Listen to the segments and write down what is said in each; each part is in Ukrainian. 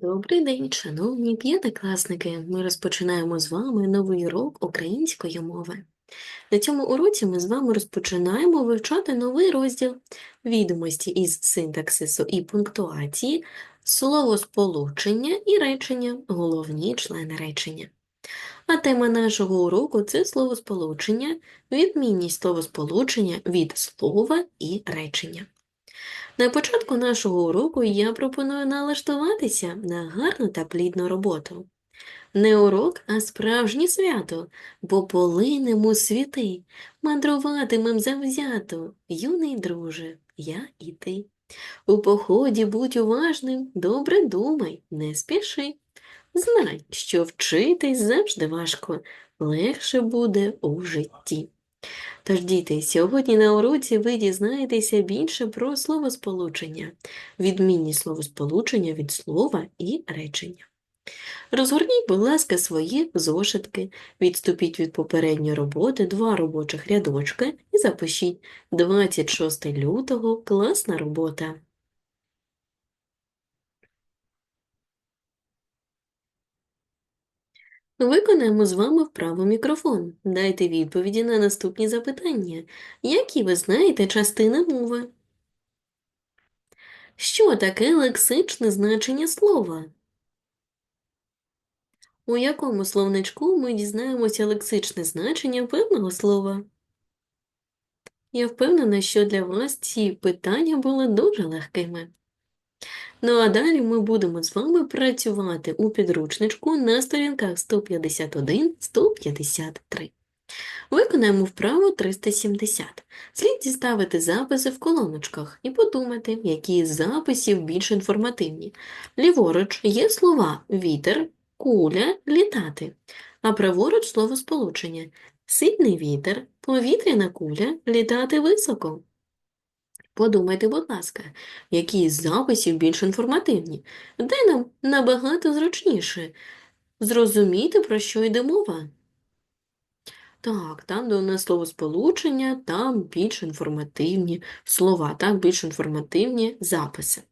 Добрий день, шановні п'ятикласники! Ми розпочинаємо з вами новий урок української мови. На цьому уроці ми з вами розпочинаємо вивчати новий розділ відомості із синтаксису і пунктуації, словосполучення і речення, головні члени речення. А тема нашого уроку це словосполучення, відмінність словосполучення від слова і речення. На початку нашого уроку я пропоную налаштуватися на гарну та плідну роботу. Не урок, а справжнє свято, бо полинемо світи, мандруватимем завзято, юний друже, я і ти. У поході будь уважним, добре думай, не спіши. Знай, що вчитись завжди важко, легше буде у житті. Тож, діти, сьогодні на уроці ви дізнаєтеся більше про словосполучення, відмінні словосполучення від слова і речення. Розгорніть, будь ласка, свої зошитки, відступіть від попередньої роботи два робочих рядочки і запишіть 26 лютого класна робота. Виконаємо з вами вправо мікрофон. Дайте відповіді на наступні запитання. Які ви знаєте частини мови? Що таке лексичне значення слова? У якому словничку ми дізнаємося лексичне значення певного слова? Я впевнена, що для вас ці питання були дуже легкими. Ну а далі ми будемо з вами працювати у підручничку на сторінках 151-153. Виконаємо вправу 370. Слід діставити записи в колоночках і подумати, які з записів більш інформативні. Ліворуч є слова вітер, куля, літати, а праворуч словосполучення сильний вітер, повітряна куля, літати високо. Подумайте, будь ласка, які з записів більш інформативні, де нам набагато зручніше зрозуміти, про що йде мова? Так, там, де у нас словосполучення, там більш інформативні слова, там більш інформативні записи.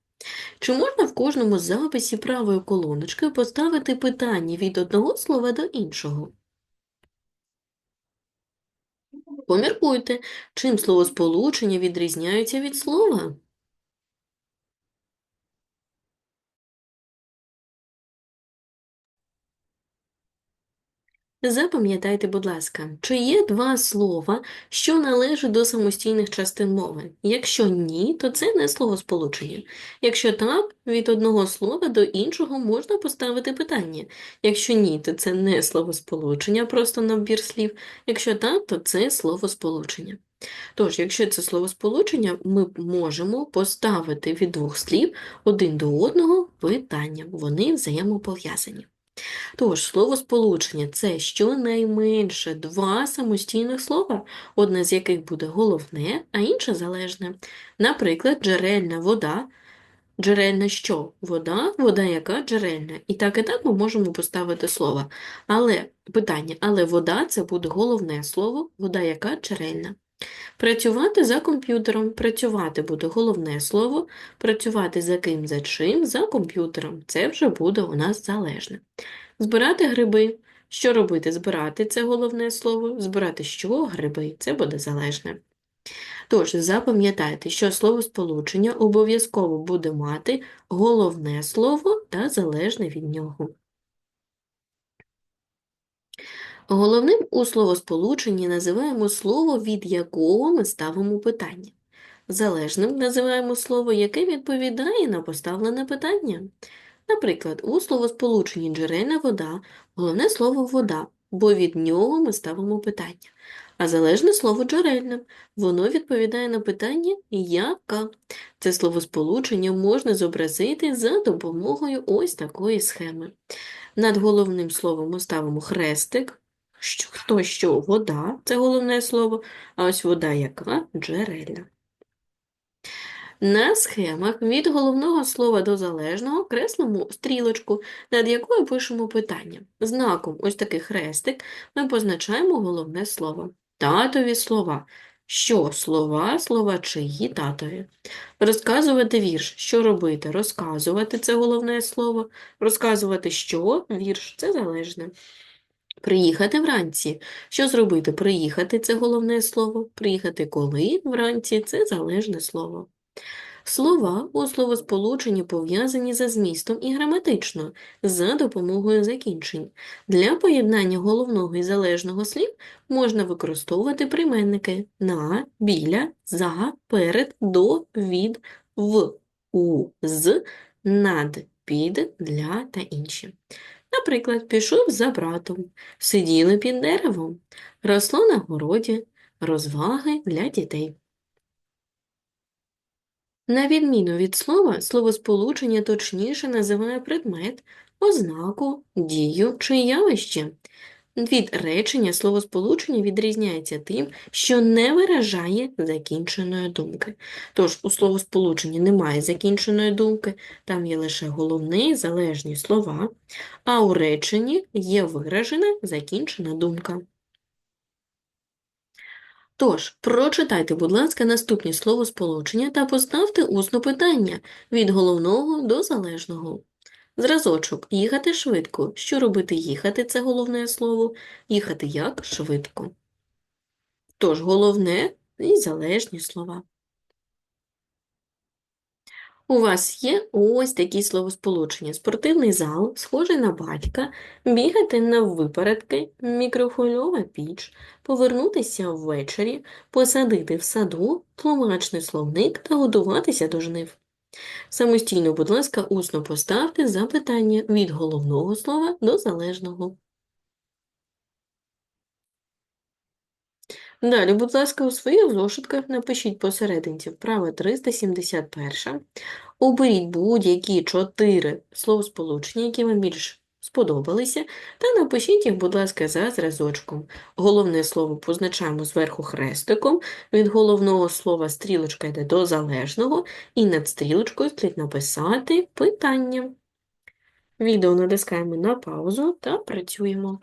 Чи можна в кожному записі правої колоночки поставити питання від одного слова до іншого? Поміркуйте, чим словосполучення відрізняються від слова? Запам'ятайте, будь ласка, чи є два слова, що належать до самостійних частин мови? Якщо ні, то це не словосполучення. Якщо так, від одного слова до іншого можна поставити питання. Якщо ні, то це не словосполучення, просто набір слів. Якщо так, то це словосполучення. Тож, якщо це словосполучення, ми можемо поставити від двох слів один до одного питання. Вони взаємопов'язані. Тож, словосполучення це щонайменше два самостійних слова, одне з яких буде головне, а інше залежне. Наприклад, джерельна вода. Джерельна що? Вода, вода яка джерельна. І так і так ми можемо поставити слово. Але питання, але вода це буде головне слово, вода яка джерельна. Працювати за комп'ютером. Працювати буде головне слово, працювати за ким, за чим, за комп'ютером. Це вже буде у нас залежне. Збирати гриби. Що робити? Збирати це головне слово. Збирати що? Гриби. Це буде залежне. Тож, запам'ятайте, що словосполучення обов'язково буде мати головне слово та залежне від нього. Головним у словосполученні називаємо слово, від якого ми ставимо питання. Залежним називаємо слово, яке відповідає на поставлене питання. Наприклад, у словосполученні джерельна вода головне слово вода, бо від нього ми ставимо питання. А залежне слово джерельне, воно відповідає на питання яка. Це словосполучення можна зобразити за допомогою ось такої схеми. Над головним словом ми ставимо хрестик, що, хто що вода це головне слово, а ось вода яка джерельна. На схемах від головного слова до залежного креслимо стрілочку, над якою пишемо питання. Знаком ось такий хрестик ми позначаємо головне слово. Татові слова. Що слова, слова чиї татові. Розказувати вірш. Що робити? Розказувати це головне слово. Розказувати що? Вірш це залежне. Приїхати вранці. Що зробити? Приїхати це головне слово. Приїхати коли вранці це залежне слово. Слова у словосполученні пов'язані за змістом і граматично, за допомогою закінчень. Для поєднання головного і залежного слів можна використовувати прийменники на, біля, за, перед, до, від, в, у, з, над, під, для та інші. Наприклад, пішов за братом, сиділи під деревом, росло на городі, розваги для дітей. На відміну від слова, словосполучення точніше називає предмет, ознаку, дію чи явище. Від речення словосполучення відрізняється тим, що не виражає закінченої думки. Тож у словосполученні немає закінченої думки, там є лише головні залежні слова, а у реченні є виражена закінчена думка. Тож, прочитайте, будь ласка, наступні словосполучення та поставте усно питання від головного до залежного. Зразочок їхати швидко. Що робити їхати це головне слово. Їхати як швидко. Тож головне і залежні слова. У вас є ось такі словосполучення. Спортивний зал, схожий на батька, бігати на випередки, мікрохвильова піч, повернутися ввечері, посадити в саду, тлумачний словник та готуватися до жнив. Самостійно, будь ласка, усно поставте запитання від головного слова до залежного. Далі, будь ласка, у своїх зошитках напишіть посерединці вправа 371. Оберіть будь-які чотири словосполучення, які вам більш сподобалися, та напишіть їх, будь ласка, за зразочком. Головне слово позначаємо зверху хрестиком, від головного слова стрілочка йде до залежного, і над стрілочкою слід написати питання. Відео натискаємо на паузу та працюємо.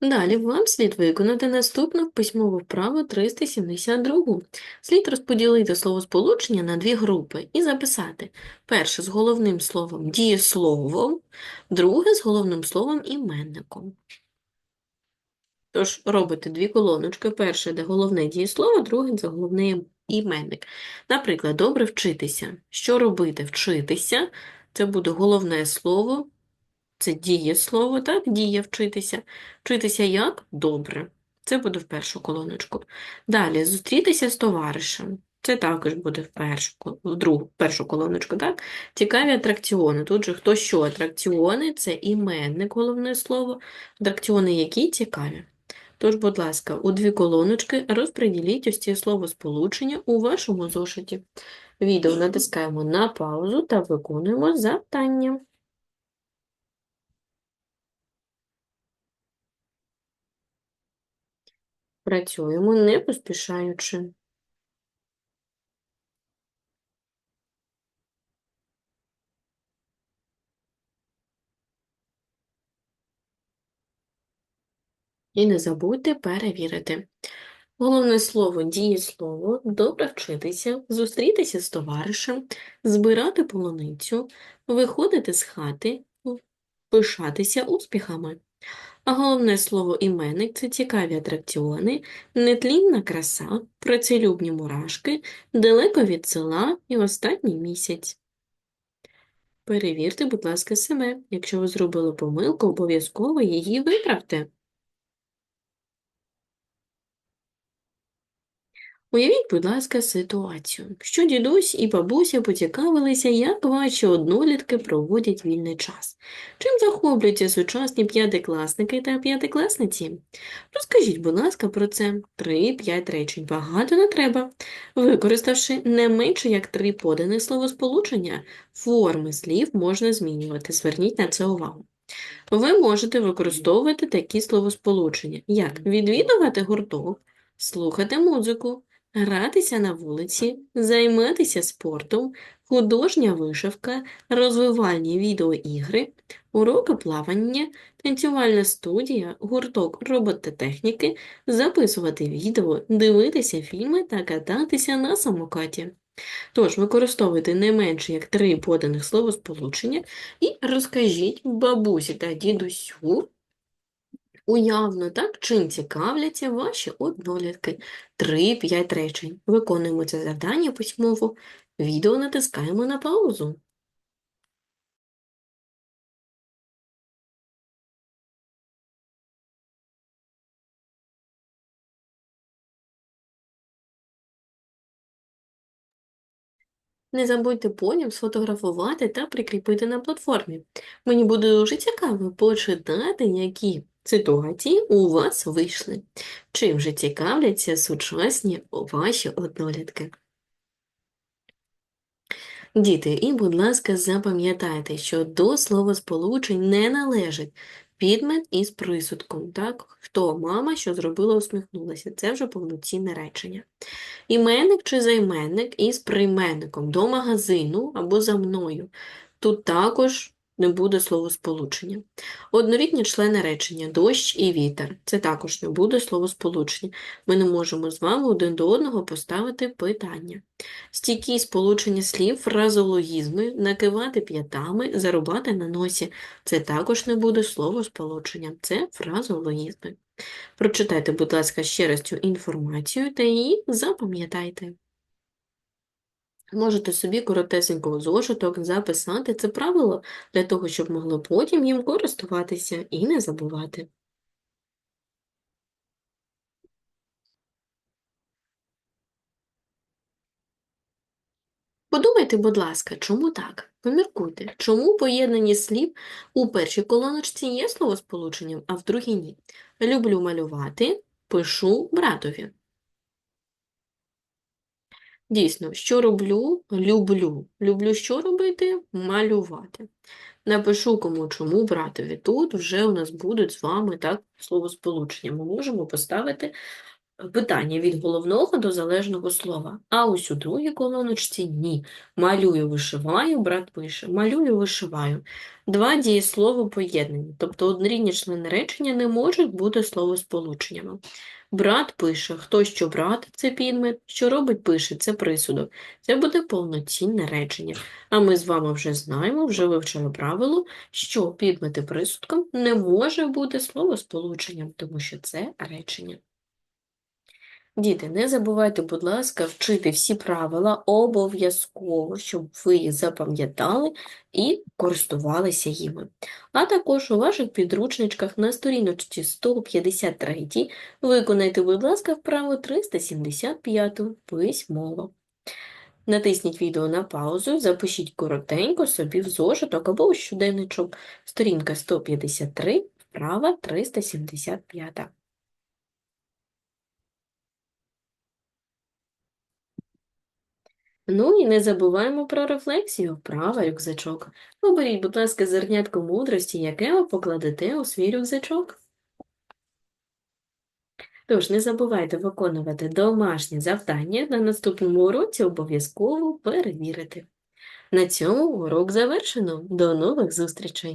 Далі вам слід виконати наступну письмову вправу 372. Слід розподілити словосполучення на дві групи і записати перше з головним словом дієсловом, друге з головним словом іменником. Тож робите дві колоночки. Перше, де головне дієслово, друге це головний іменник. Наприклад, добре вчитися. Що робити? Вчитися це буде головне слово це дієслово, так? Діє вчитися. Вчитися як? Добре. Це буде в першу колоночку. Далі зустрітися з товаришем. Це також буде в першу, в другу, першу колоночку, так? Цікаві атракціони. Тут же хто що? Атракціони це іменник, головне слово. Атракціони які цікаві. Тож, будь ласка, у дві колоночки розподіліть ось ці словосполучення у вашому зошиті. Відео натискаємо на паузу та виконуємо завдання. Працюємо не поспішаючи. І не забудьте перевірити. Головне слово дієслово, добре вчитися, зустрітися з товаришем, збирати полуницю, виходити з хати, пишатися успіхами. Головне слово іменник це цікаві атракціони, нетлінна краса, працелюбні мурашки, далеко від села і останній місяць. Перевірте, будь ласка, себе. Якщо ви зробили помилку, обов'язково її виправте. Уявіть, будь ласка, ситуацію, що дідусь і бабуся поцікавилися, як ваші однолітки проводять вільний час. Чим захоплюються сучасні п'ятикласники та п'ятикласниці? Розкажіть, будь ласка, про це 3-5 речень. Багато не треба. Використавши не менше як три поданих словосполучення, форми слів можна змінювати. Зверніть на це увагу. Ви можете використовувати такі словосполучення, як відвідувати гурток, слухати музику гратися на вулиці, займатися спортом, художня вишивка, розвивальні відеоігри, уроки плавання, танцювальна студія, гурток робототехніки, записувати відео, дивитися фільми та кататися на самокаті. Тож використовуйте не менше як три поданих словосполучення і розкажіть бабусі та дідусю уявно, так, чим цікавляться ваші однолітки. 3-5 речень. Виконуємо це завдання письмово. Відео натискаємо на паузу. Не забудьте потім сфотографувати та прикріпити на платформі. Мені буде дуже цікаво почитати, які ситуації у вас вийшли. Чим же цікавляться сучасні ваші однолітки? Діти, і, будь ласка, запам'ятайте, що до словосполучень не належить підмет із присудком. Так? Хто мама, що зробила, усміхнулася. Це вже повноцінне речення. Іменник чи займенник із прийменником до магазину або за мною. Тут також не буде словосполучення. Однорідні члени речення дощ і вітер. Це також не буде словосполучення. Ми не можемо з вами один до одного поставити питання. Стійкі сполучення слів, фразологізми, накивати п'ятами, зарубати на носі. Це також не буде словосполучення. Це фразологізми. Прочитайте, будь ласка, ще раз цю інформацію та її запам'ятайте. Можете собі коротесенько зошиток записати це правило для того, щоб могли потім їм користуватися і не забувати. Подумайте, будь ласка, чому так? Поміркуйте, чому поєднані слів у першій колоночці є словосполученням, а в другій ні. Люблю малювати, пишу братові. Дійсно, що роблю? Люблю. Люблю що робити? Малювати. Напишу кому чому братові. Тут вже у нас будуть з вами так словосполучення. Ми можемо поставити питання від головного до залежного слова. А ось у другій колоночці ні. Малюю, вишиваю, брат пише. Малюю, вишиваю. Два дієслово поєднані, тобто однорідні члени речення не можуть бути словосполученнями. Брат пише, хто що брат це підмет, що робить пише це присудок. Це буде повноцінне речення. А ми з вами вже знаємо, вже вивчили правило, що підмети присудком не може бути словосполученням, тому що це речення. Діти, не забувайте, будь ласка, вчити всі правила обов'язково, щоб ви їх запам'ятали і користувалися їми. А також у ваших підручничках на сторіночці 153 виконайте, будь ласка, вправу 375 письмово. Натисніть відео на паузу, запишіть коротенько собі в зошиток або у щоденничок. Сторінка 153, вправа 375. Ну і не забуваємо про рефлексію, вправа рюкзачок. Оберіть, будь ласка, зернятко мудрості, яке ви покладете у свій рюкзачок. Тож, не забувайте виконувати домашнє завдання на наступному уроці обов'язково перевірити. На цьому урок завершено. До нових зустрічей!